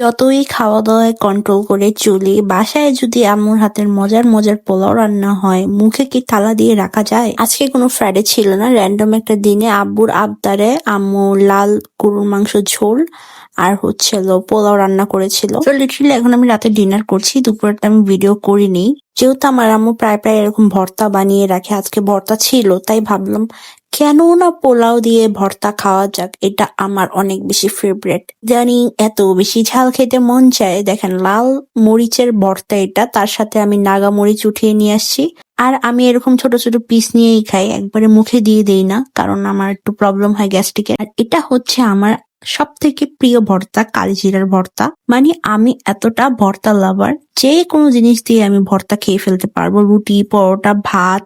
যতই খাওয়া দাওয়ায় কন্ট্রোল করে চলি, বাসায় যদি আম্মুর হাতের মজার মজার পোলাও রান্না হয়, মুখে কি থালা দিয়ে রাখা যায়? আজকে কোনো ফ্রাইডে ছিল না। র্যান্ডম একটা দিনে আব্বুর আবদারে আম্মু লাল গরুর মাংস ঝোল আর হচ্ছিল পোলাও রান্না করেছিল। তো লিটারালি এখন আমি রাতে ডিনার করছি দুপুরটা আমি ভিডিও করিনি। যেহেতু আমার আম্মু প্রায় প্রায় এরকম ভর্তা বানিয়ে রাখে, আজকে ভর্তা ছিল, তাই ভাবলাম কেন না পোলাও দিয়ে ভর্তা খাওয়া যাক? এটা আমার অনেক বেশি ফেভারিট জানি এত বেশি ঝাল খেতে মন চায়। দেখেন, লাল মরিচের ভর্তা এটা। তার সাথে আমি নাগা মরিচ উঠিয়ে নিয়ে আসছি। আর আমি এরকম ছোট ছোট পিস নিয়েই খাই। একবারে মুখে দিয়ে দেই না, কারণ আমার একটু প্রবলেম হয় গ্যাস্ট্রিকের আর এটা হচ্ছে আমার সব থেকে প্রিয় ভর্তা, কালিজিরার ভর্তা। মানে আমি এতটা ভর্তা লাভার যে কোনো জিনিস দিয়ে আমি ভর্তা খেয়ে ফেলতে পারব। রুটি, পরোটা, ভাত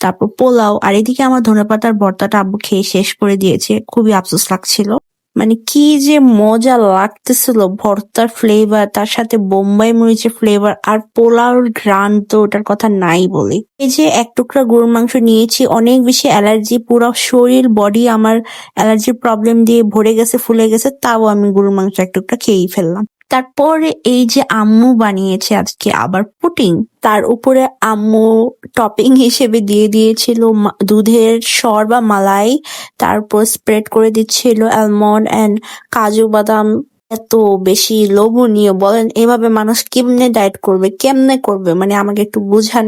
তারপর পোলাও, আর এদিকে আমার ধনেপাতার ভর্তাটা আব্বু খেয়ে শেষ করে দিয়েছে। খুবই আফসোস লাগছিল। মানে কি যে মজা লাগতেছিল ভর্তার ফ্লেভার তার সাথে বোম্বাই মরিচের ফ্লেভার আর পোলাওর ঘ্রাণ তো ওটার কথা নাই বলি। এই যে এক টুকরা গরুর মাংস নিয়েছি, অনেক বেশি অ্যালার্জি, পুরো শরীর বডি আমার অ্যালার্জির প্রবলেম দিয়ে ভরে গেছে, ফুলে গেছে, তাও আমি গরুর মাংস এক টুকরা খেয়েই ফেললাম। তারপরে এই যে আম্মু বানিয়েছে আজকে আবার পুটিং তার উপরে আম্মু টপিং হিসেবে দিয়ে দিয়েছিল দুধের সর বা মালাই তারপর স্প্রেড করে দিচ্ছিল অ্যালমন্ড অ্যান্ড কাজু বাদাম এত বেশি লোভনীয় বলেন, এভাবে মানুষ কেমনে ডায়েট করবে, কেমনে করবে? মানে আমাকে একটু বুঝান,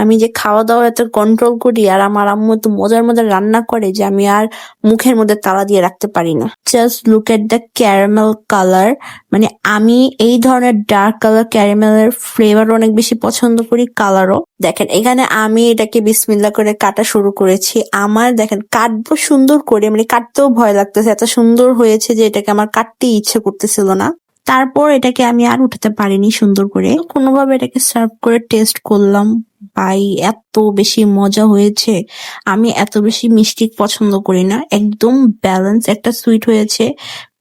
আমি যে খাওয়া দাওয়া এত কন্ট্রোল করি আর আমার আম্মু এত মজার মজার রান্না করে যে আমি আর মুখের মধ্যে তালা দিয়ে রাখতে পারি না। Just look at the caramel colour মানে আমি এই ধরনের ডার্ক কালার ক্যারামেলের ফ্লেভার অনেক বেশি পছন্দ করি কালারও দেখেন, এখানে আমি এটাকে বিসমিল্লা করে কাটা শুরু করেছি। আমার দেখেন, কাটবো সুন্দর করে মানে কাটতেও ভয় লাগতেছে, এত সুন্দর হয়েছে যে এটাকে আমার কাটতে ইচ্ছে করতেছিল না। তারপর এটাকে আমি আর উঠাতে পারিনি সুন্দর করে। কোনোভাবে এটাকে সার্ভ করে টেস্ট করলাম। ভাই, এত বেশি মজা হয়েছে। আমি এত বেশি মিষ্টি পছন্দ করি না। একদম ব্যালেন্স একটা সুইট হয়েছে।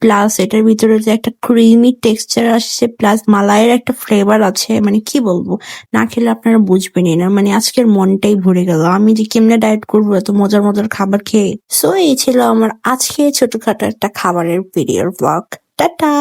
প্লাস এটার ভিতরে যে একটা ক্রিমি টেক্সচার আসছে প্লাস মালাইয়ের একটা ফ্লেভার আছে মানে কি বলব? না খেলে আপনারা বুঝবেনই না। মানে আজকের মনটাই ভরে গেল। আমি যে কেমনে ডায়েট করব, এত মজার মজার খাবার খেয়ে। সো এই ছিল আমার আজকে ছোটখাটো একটা খাবারের ভিডিওর ব্লগ টাটা!